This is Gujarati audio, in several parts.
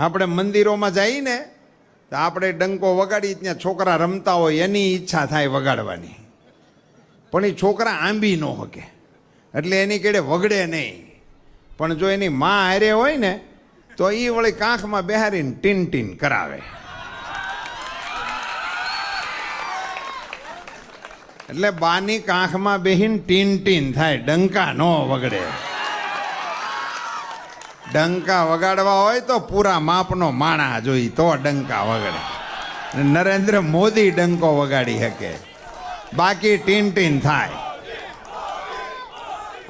આપણે મંદિરોમાં જઈએ ને તો આપણે ડંકો વગાડી ત્યાં છોકરા રમતા હોય એની ઈચ્છા થાય વગાડવાની. પણ એ છોકરા આંબી ન શકે એટલે એની કેડે વગડે નહીં. પણ જો એની માં હારે હોય ને, તો એ વળી કાંખમાં બેહારીને ટીન ટીન કરાવે. એટલે બાની કાંખમાં બેહીને ટીન ટીન થાય, ડંકા ન વગડે. ડંકા વગાડવા હોય તો પૂરા માપનો માણા જોઈ તો ડંકા વગાડે. નરેન્દ્ર મોદી ડંકો વગાડી શકે. બાકી ટીન ટીન થાય.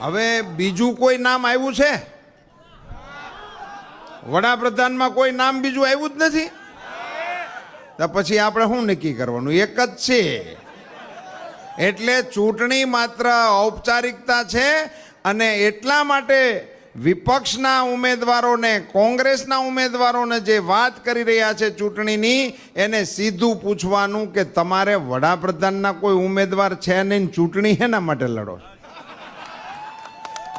હવે બીજું કોઈ નામ આવ્યું છે? વડાપ્રધાનમાં કોઈ નામ બીજું આવ્યું જ નથી? તો પછી આપણે શું નક્કી કરવાનું? એક જ છે. એટલે ચૂંટણી માત્ર ઔપચારિકતા છે અને એટલા માટે વિપક્ષના ઉમેદવારોને, કોંગ્રેસના ઉમેદવારોને જે વાત કરી રહ્યા છે ચૂંટણીની, એને સીધું પૂછવાનું કે તમારે વડાપ્રધાનના કોઈ ઉમેદવાર છે નહીં, ચૂંટણી હેના માટે લડો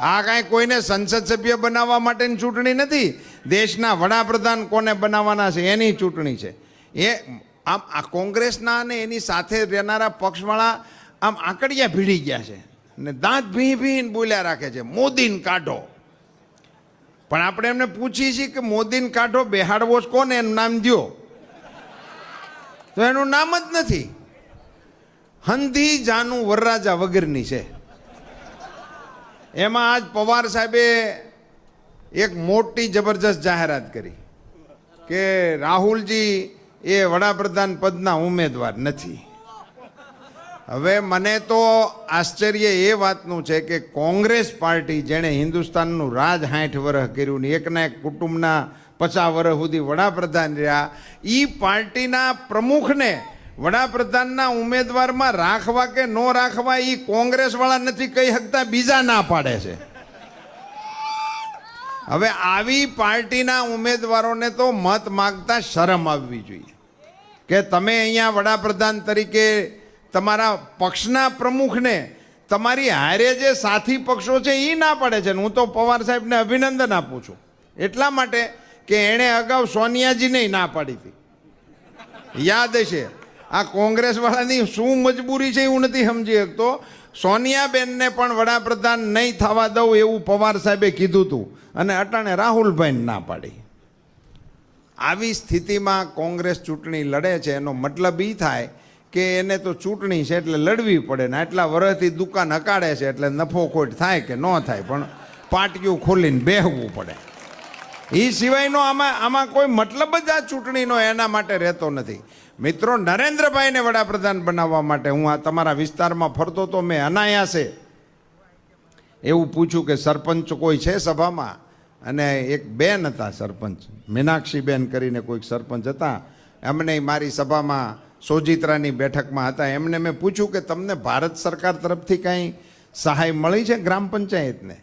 આ કાંઈ કોઈને સંસદ સભ્ય બનાવવા માટેની ચૂંટણી નથી. દેશના વડાપ્રધાન કોને બનાવવાના છે? એની ચૂંટણી છે. એ, આમ આ કોંગ્રેસના અને એની સાથે રહેનારા પક્ષવાળા આમ આંકડિયા ભીડી ગયા છે. ને દાંત ભી ભીન બોલ્યા રાખે છે, મોદીને કાઢો. પણ આપણે એમને પૂછીએ છીએ કે મોદીને કાંઠો બેહાડવો જ કોને? એનું નામ દ્યો. તો એનું નામ જ નથી. હંધી જાનું વરરાજા વગરની છે. એમાં આજ પવાર સાહેબે એક મોટી જબરજસ્ત જાહેરાત કરી કે રાહુલજી એ વડાપ્રધાન પદના ઉમેદવાર નથી. હવે મને તો આશ્ચર્ય એ વાતનું છે કે કોંગ્રેસ પાર્ટી જેણે હિન્દુસ્તાનનું રાજ સાઠ વર્ષ કર્યું ને એકના એક કુટુંબના પચાસ વર્ષ સુધી વડાપ્રધાન રહ્યા એ પાર્ટીના પ્રમુખને વડાપ્રધાનના ઉમેદવારમાં રાખવા કે ન રાખવા એ કોંગ્રેસવાળા નથી કહી શકતા, બીજા ના પાડે છે. હવે આવી પાર્ટીના ઉમેદવારોને તો મત માગતા શરમ આવવી જોઈએ. કે તમે અહીંયા વડાપ્રધાન તરીકે તમારા પક્ષના પ્રમુખને તમારી હારે જે સાથી પક્ષો છે એ ના પાડે છે હું તો પવાર સાહેબને અભિનંદન આપું છું. એટલા માટે કે એણે અગાઉ સોનિયાજીને ના પાડી હતી. યાદ હશે, આ કોંગ્રેસવાળાની શું મજબૂરી છે એવું નથી સમજી શકતો. સોનિયાબેનને પણ વડાપ્રધાન નહીં થવા દઉં એવું પવાર સાહેબે કીધું હતું અને અટાણે રાહુલભાઈને ના પાડી. આવી સ્થિતિમાં કોંગ્રેસ ચૂંટણી લડે છે એનો મતલબ એ થાય કે એને તો ચૂંટણી છે એટલે લડવી પડે ને આટલા વર્ષથી દુકાન હકાડે છે એટલે નફો ખોટ થાય કે ન થાય, પણ પાટિયું ખોલીને બેહવું પડે. એ સિવાયનો આમાં આમાં કોઈ મતલબ જ આ ચૂંટણીનો એના માટે રહેતો નથી. મિત્રો, નરેન્દ્રભાઈને વડાપ્રધાન બનાવવા માટે હું આ તમારા વિસ્તારમાં ફરતો તો મેં અનાયાસે એવું પૂછ્યું કે સરપંચ કોઈ છે સભામાં? અને એક બેન હતા સરપંચ, મીનાક્ષીબેન કરીને કોઈક સરપંચ હતા. એમને મારી સભામાં સોજિત્રાની બેઠકમાં હતા. એમને મેં પૂછ્યું કે તમને ભારત સરકાર તરફથી કાંઈ સહાય મળી છે ગ્રામ પંચાયતને?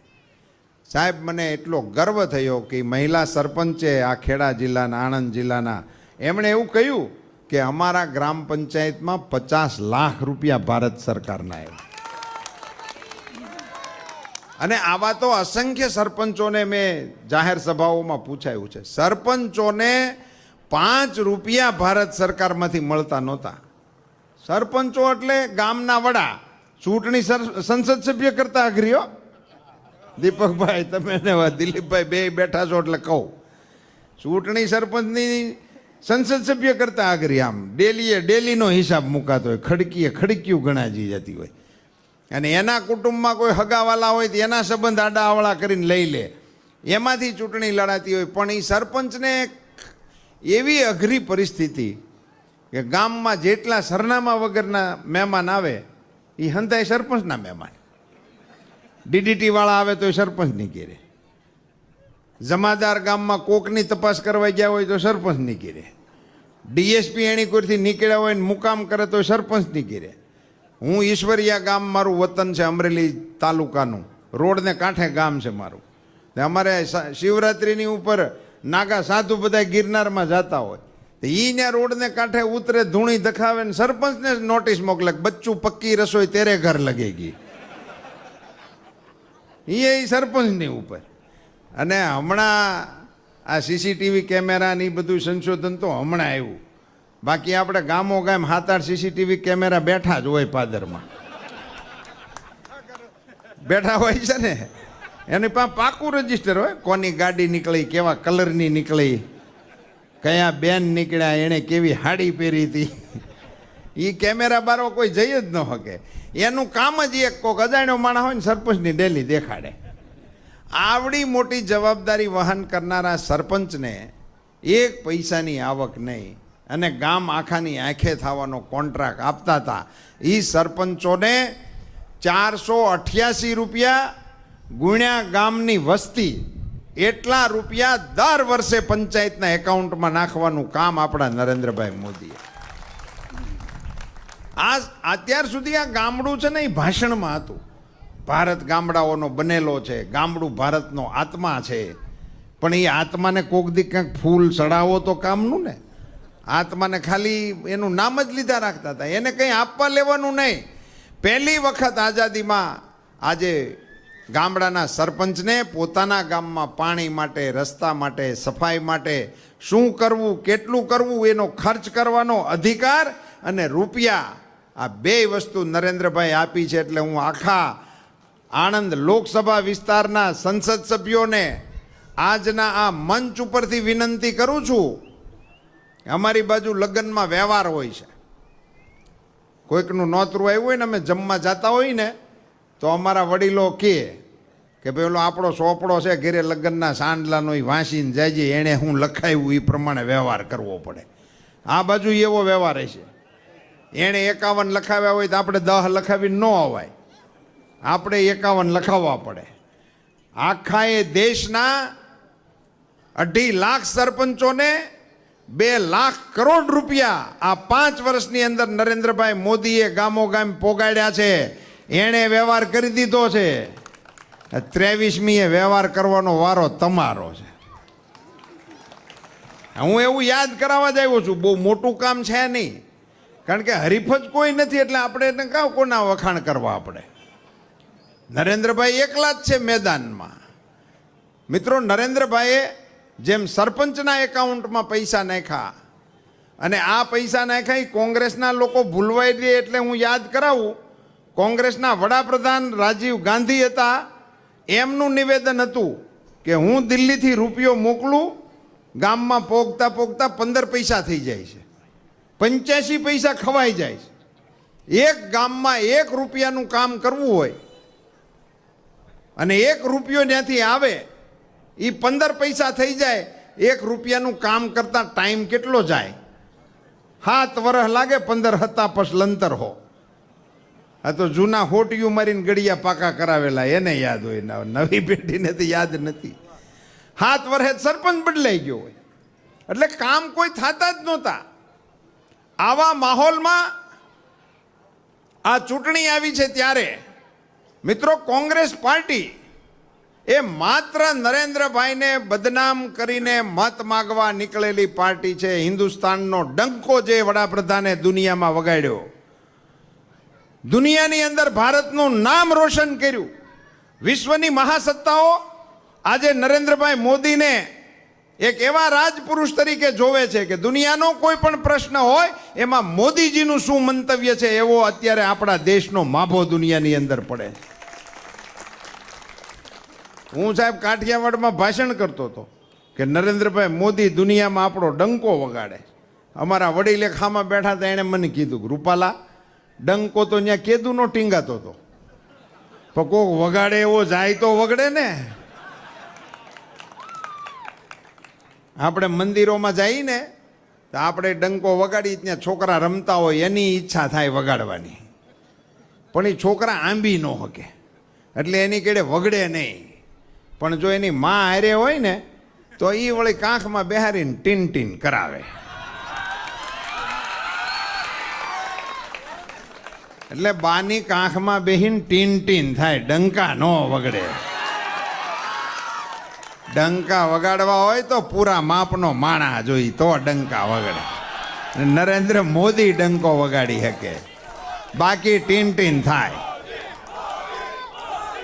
સાહેબ, મને એટલો ગર્વ થયો કે મહિલા સરપંચે આ ખેડા જિલ્લાના, આણંદ જિલ્લાના, એમણે એવું કહ્યું કે અમારા ગ્રામ પંચાયતમાં પચાસ લાખ રૂપિયા ભારત સરકારના આવ્યા અને આવા તો અસંખ્ય સરપંચોને મેં જાહેર સભાઓમાં પૂછાયું છે. સરપંચોને પાંચ રૂપિયા ભારત સરકારમાંથી મળતા નહોતા. સરપંચો એટલે ગામના વડા. ચૂંટણી સંસદ સભ્ય કરતા અઘરીઓ. દીપકભાઈ, તમે દિલીપભાઈ બે બેઠા છો એટલે કહું. ચૂંટણી સરપંચની સંસદ સભ્ય કરતા આગરી આમ. ડેલીએ ડેલીનો હિસાબ મુકાતો હોય. ખડકીએ ખડક્યું ગણાજી જતી હોય. અને એના કુટુંબમાં કોઈ હગાવાલા હોય તો એના સંબંધ આડાવાળા કરીને લઈ લે. એમાંથી ચૂંટણી લડાતી હોય. પણ એ સરપંચને એવી અઘરી પરિસ્થિતિ કે ગામમાં જેટલા સરનામા વગરના મહેમાન આવે એ હંતાય સરપંચના મહેમાન. ડીડીટી વાળા આવે તો એ સરપંચની ઘેરે. જમાદાર ગામમાં કોકની તપાસ કરવા ગયા હોય તો સરપંચની ઘેરે. ડીએસપી એની કોઈથી નીકળ્યા હોય ને મુકામ કરે તો સરપંચની ઘેરે. હું ઈશ્વરિયા ગામ મારું વતન છે અમરેલી તાલુકાનું. રોડને કાંઠે ગામ છે મારું. અમારે શિવરાત્રિની ઉપર નાગા સાધુ બધા ગિરનારમાં જતા હોય. તો ત્યાં રોડને કાંઠે ઉતરે, ધૂણી દખાવે ને સરપંચને જ નોટિસ મોકલે બચ્ચું પક્કી રસોઈ તેરે ઘર લગેગી એ એ સરપંચની ઉપર. અને હમણાં આ સીસીટીવી કેમેરા ને એ બધું સંશોધન તો હમણાં આવ્યું. બાકી આપણે ગામો ગામ સાત આઠ સીસીટીવી કેમેરા બેઠા જ હોય પાદરમાં. બેઠા હોય છે ને? એની પાસે પાકું રજિસ્ટર હોય. કોની ગાડી નીકળી, કેવા કલરની નીકળી, કયા બેન નીકળ્યા, એણે કેવી હાડી પહેરી હતી. એ કેમેરા બારો કોઈ જઈ જ ન શકે. એનું કામ જ એક કોક અજાણ્યો માણસ હોય ને સરપંચની ડેલી દેખાડે. આવડી મોટી જવાબદારી વહન કરનારા સરપંચને એક પૈસાની આવક નહીં અને ગામ આખાની આંખે થવાનો કોન્ટ્રાક્ટ આપતા હતા. એ સરપંચોને ચારસો અઠ્યાસી રૂપિયા ગુણ્યા ગામની વસ્તી એટલા રૂપિયા દર વર્ષે પંચાયતના એકાઉન્ટમાં નાખવાનું કામ આપણા નરેન્દ્રભાઈ મોદીએ. આ અત્યાર સુધી આ ગામડું છે ને એ ભાષણમાં હતું. ભારત ગામડાઓનો બનેલો છે, ગામડું ભારતનો આત્મા છે. પણ એ આત્માને કોક દી કંઈક ફૂલ ચડાવો તો કામનું ને. આત્માને ખાલી એનું નામ જ લીધા રાખતા હતા. એને કંઈ આપવા લેવાનું નહીં. પહેલી વખત આઝાદીમાં આજે ગામડાના સરપંચને પોતાના ગામમાં પાણી માટે, રસ્તા માટે, સફાઈ માટે શું કરવું, કેટલું કરવું, એનો ખર્ચ કરવાનો અધિકાર અને રૂપિયા આ બે વસ્તુ નરેન્દ્રભાઈ આપી છે એટલે હું આખા આણંદ લોકસભા વિસ્તારના સંસદ સભ્યોને આજના આ મંચ ઉપરથી વિનંતી કરું છું. અમારી બાજુ લગ્નમાં વ્યવહાર હોય છે. કોઈકનું નોતરું આવ્યું હોય ને અમે જમવા જતા હોય ને તો અમારા વડીલો કે ભાઈ ઓલો આપણો સોપડો છે ઘેરે લગ્નના સાંડલાનો એ વાંસીને જાય એણે હું લખાયું એ પ્રમાણે વ્યવહાર કરવો પડે. આ બાજુ એવો વ્યવહાર છે એણે એકાવન લખાવ્યા હોય તો આપણે દહ લખાવી ન અવાય. આપણે એકાવન લખાવવા પડે. આખા એ દેશના અઢી લાખ સરપંચોને બે લાખ કરોડ રૂપિયા આ પાંચ વર્ષની અંદર નરેન્દ્રભાઈ મોદીએ ગામો ગામ પોગાડ્યા છે. એણે વ્યવહાર કરી દીધો છે. ત્રેવીસમીએ વ્યવહાર કરવાનો વારો તમારો છે. હું એવું યાદ કરાવવા જ આવ્યો છું, બહુ મોટું કામ છે નહીં. કારણ કે હરીફ જ કોઈ નથી એટલે આપણે એને કાં કોના વખાણ કરવા આપણે? નરેન્દ્રભાઈ એકલા જ છે મેદાનમાં. મિત્રો, નરેન્દ્રભાઈએ જેમ સરપંચના એકાઉન્ટમાં પૈસા નાખ્યા અને આ પૈસા નાખ્યા એ કોંગ્રેસના લોકો ભૂલવાઈ દે એટલે હું યાદ કરાવું કોંગ્રેસના વડાપ્રધાન રાજીવ ગાંધી હતા. એમનું નિવેદન હતું કે હું દિલ્હીથી રૂપિયો મોકલું, ગામમાં પોગતા પોગતા પંદર પૈસા થઈ જાય છે. પંચ્યાસી પૈસા ખવાઈ જાય છે. એક ગામમાં એક રૂપિયાનું કામ કરવું હોય અને એક રૂપિયો ત્યાંથી આવે એ પંદર પૈસા થઈ જાય, એક રૂપિયાનું કામ કરતાં ટાઈમ કેટલો જાય? હાથ વર્ષ લાગે પંદર હતા પછ લંતર હો. આ તો જૂના હોટિયું મારીને ગળિયા પાકા કરાવેલા, એને યાદ હોય ના નવી પેઢીને તો યાદ નથી. હાથ વર્ષે સરપંચ બદલાઈ ગયો હોય. એટલે કામ કોઈ થતા જ નહોતા. આવા માહોલમાં આ ચૂંટણી આવી છે ત્યારે, મિત્રો, કોંગ્રેસ પાર્ટી એ માત્ર નરેન્દ્રભાઈને બદનામ કરીને મત માગવા નીકળેલી પાર્ટી છે. હિન્દુસ્તાનનો ડંકો જે વડાપ્રધાને દુનિયામાં વગાડ્યો. દુનિયાની અંદર ભારતનું નામ રોશન કર્યું. વિશ્વની મહાસત્તાઓ આજે નરેન્દ્રભાઈ મોદીને એક એવા રાજપુરુષ તરીકે જોવે છે કે દુનિયાનો કોઈ પણ પ્રશ્ન હોય, એમાં મોદીજીનું શું મંતવ્ય છે એવો અત્યારે આપણા દેશનો માભો દુનિયાની અંદર પડે હું સાહેબ કાઠિયાવાડમાં ભાષણ કરતો હતો કે નરેન્દ્રભાઈ મોદી દુનિયામાં આપણો ડંકો વગાડે અમારા વડીલે ખામાં બેઠા હતા, એણે મને કીધું રૂપાલા ડંકો તો ત્યાં કેદુનો ટીંગાતો હતો. પણ કોક વગાડે એવો જાય તો વગડે ને. આપણે મંદિરોમાં જઈએ ને તો આપણે ડંકો વગાડી ત્યાં છોકરા રમતા હોય એની ઈચ્છા થાય વગાડવાની. પણ એ છોકરા આંબી ન શકે એટલે એની કેડે વગડે નહીં. પણ જો એની માં હારે હોય ને, તો એ વળી કાંખમાં બેહારીને ટીન ટીન કરાવે. એટલે બાની કાંખમાં બેહીન ટીન ટીન થાય, ડંકા ન વગડે. ડંકા વગાડવા હોય તો પૂરા માપનો માણા જોઈ તો ડંકા વગડે. નરેન્દ્ર મોદી ડંકો વગાડી શકે. બાકી ટીન ટીન થાય.